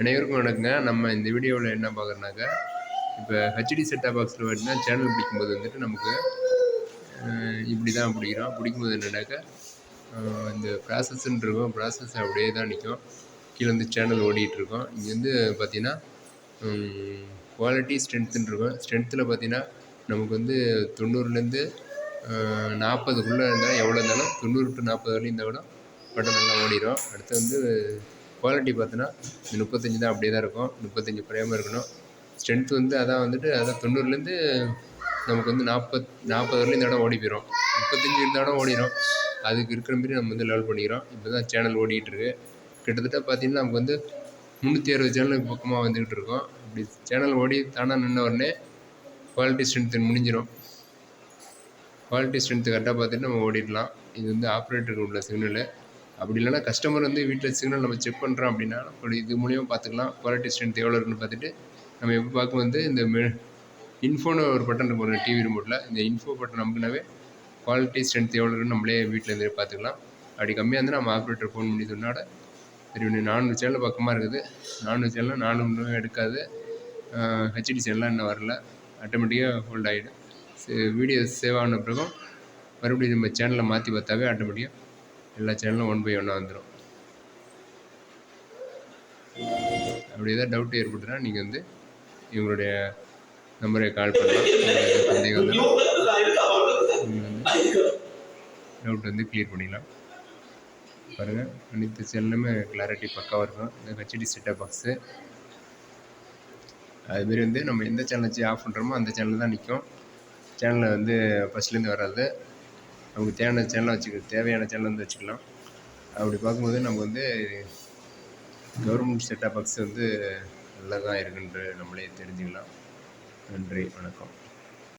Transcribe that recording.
அனைவருக்கும் வணக்கங்க. நம்ம இந்த வீடியோவில் என்ன பார்க்குறோன்னாக்கா இப்போ ஹெச்டி செட்டாக பாக்ஸில் பார்த்தீங்கன்னா சேனல் பிடிக்கும்போது வந்துட்டு நமக்கு இப்படி தான் பிடிக்கிறோம். பிடிக்கும்போது என்னன்னாக்கா இந்த ப்ராசஸ்ன்னு இருக்கும் ப்ராசஸ் அப்படியே தான் நிற்கும். கீழே வந்து சேனல் ஓடிட்டுருக்கோம் இங்கே வந்து பார்த்திங்கன்னா குவாலிட்டி ஸ்ட்ரென்த்துன்னு இருக்கும் ஸ்ட்ரென்த்தில் பார்த்தீங்கன்னா நமக்கு வந்து தொண்ணூறுலேருந்து நாற்பதுக்குள்ளே இருந்தால் எவ்வளோ இருந்தாலும் தொண்ணூறு டு நாற்பது வரையும் இருந்தால் கூட படம் நல்லா ஓடிடும் அடுத்து வந்து குவாலிட்டி பார்த்தோன்னா இந்த முப்பத்தஞ்சு தான் அப்படியே தான் இருக்கும். முப்பத்தஞ்சு குறையாமல் இருக்கணும். ஸ்ட்ரென்த் வந்து அதான் வந்துட்டு அதான் தொண்ணூறுலேருந்து நமக்கு வந்து நாற்பத் நாற்பது வரலையும் இந்த இடம் ஓடி போயிடும் முப்பத்தஞ்சு இருந்த இடம் ஓடிடும் அதுக்கு இருக்கிற மாரி நம்ம வந்து லெவல் பண்ணிக்கிறோம். இப்போ தான் சேனல் ஓடிட்டுருக்கு. கிட்டத்தட்ட பார்த்தீங்கன்னா நமக்கு வந்து முந்நூற்றி அறுபது சேனல் பக்கமாக வந்துக்கிட்டு இருக்கோம். அப்படி சேனல் ஓடி தானாக நின்ன உடனே குவாலிட்டி ஸ்ட்ரென்த்து முடிஞ்சிடும் குவாலிட்டி ஸ்ட்ரென்த்து கரெக்டாக பார்த்துட்டு நம்ம ஓடிடலாம். இது வந்து ஆப்ரேட்டருக்கு உள்ள சிக்னலு அப்படி இல்லைன்னா கஸ்டமர் வந்து வீட்டில் சிக்னல் நம்ம செக் பண்ணுறோம் அப்படின்னா அப்படி இது மூலியமாக பார்த்துக்கலாம். குவாலிட்டி ஸ்ட்ரென்த் எவ்வளோ இருக்குன்னு பார்த்துட்டு நம்ம எப்போ பார்க்கும் வந்து இந்த மெ இன்ஃபோன்னு ஒரு பட்டன் இருக்கும் டிவி ரிமோட்டில் இந்த இன்ஃபோ பட்டன் நம்பினாவே குவாலிட்டி ஸ்ட்ரென்த் எவ்வளோ இருக்குன்னு நம்மளே வீட்டில் இருந்தே பார்த்துக்கலாம். அப்படி கம்மியாக இருந்தால் நம்ம ஆப்ரேட்டர் ஃபோன் பண்ணி சொன்னாட சரி ஒன்று நானூறு சேனல் பக்கமாக இருக்குது. நானூறு சேனல் நானூறு எடுக்காது. ஹெச்டி சேனல்லாம் இன்னும் வரல. ஆட்டோமேட்டிக்காக ஹோல்ட் ஆகிடும் வீடியோ சேவ் ஆன பிறகும் மறுபடியும் நம்ம சேனலை மாற்றி பார்த்தாவே ஆட்டோமேட்டிக்காக எல்லா சேனலும் ஒன் பை ஒன்னாக வந்துடும் அப்படி ஏதாவது டவுட் ஏற்பட்டுனா நீங்கள் வந்து இவங்களுடைய நம்பரை கால் பண்ணலாம். சந்தேகம் டவுட் வந்து க்ளியர் பண்ணிக்கலாம் பாருங்கள் அனைத்து சேனலுமே கிளாரிட்டி பக்காவாக இருக்கும். இந்த ஹெச்டி செட்டப் பாக்ஸு அதுமாரி வந்து நம்ம எந்த சேனல் வச்சு ஆஃப் பண்ணுறோமோ அந்த சேனல் தான் நிற்கும் சேனலில் வந்து ஃபஸ்ட்லேருந்து வராது. நமக்கு தேவையான சேனலாக வச்சுக்க தேவையான சேனல் வந்து வச்சுக்கலாம். அப்படி பார்க்கும்போது நம்ம வந்து கவர்மெண்ட் செட்டாக பாக்ஸ் வந்து நல்லா தான் இருக்குன்ற நம்மளே தெரிஞ்சுக்கலாம். நன்றி வணக்கம்.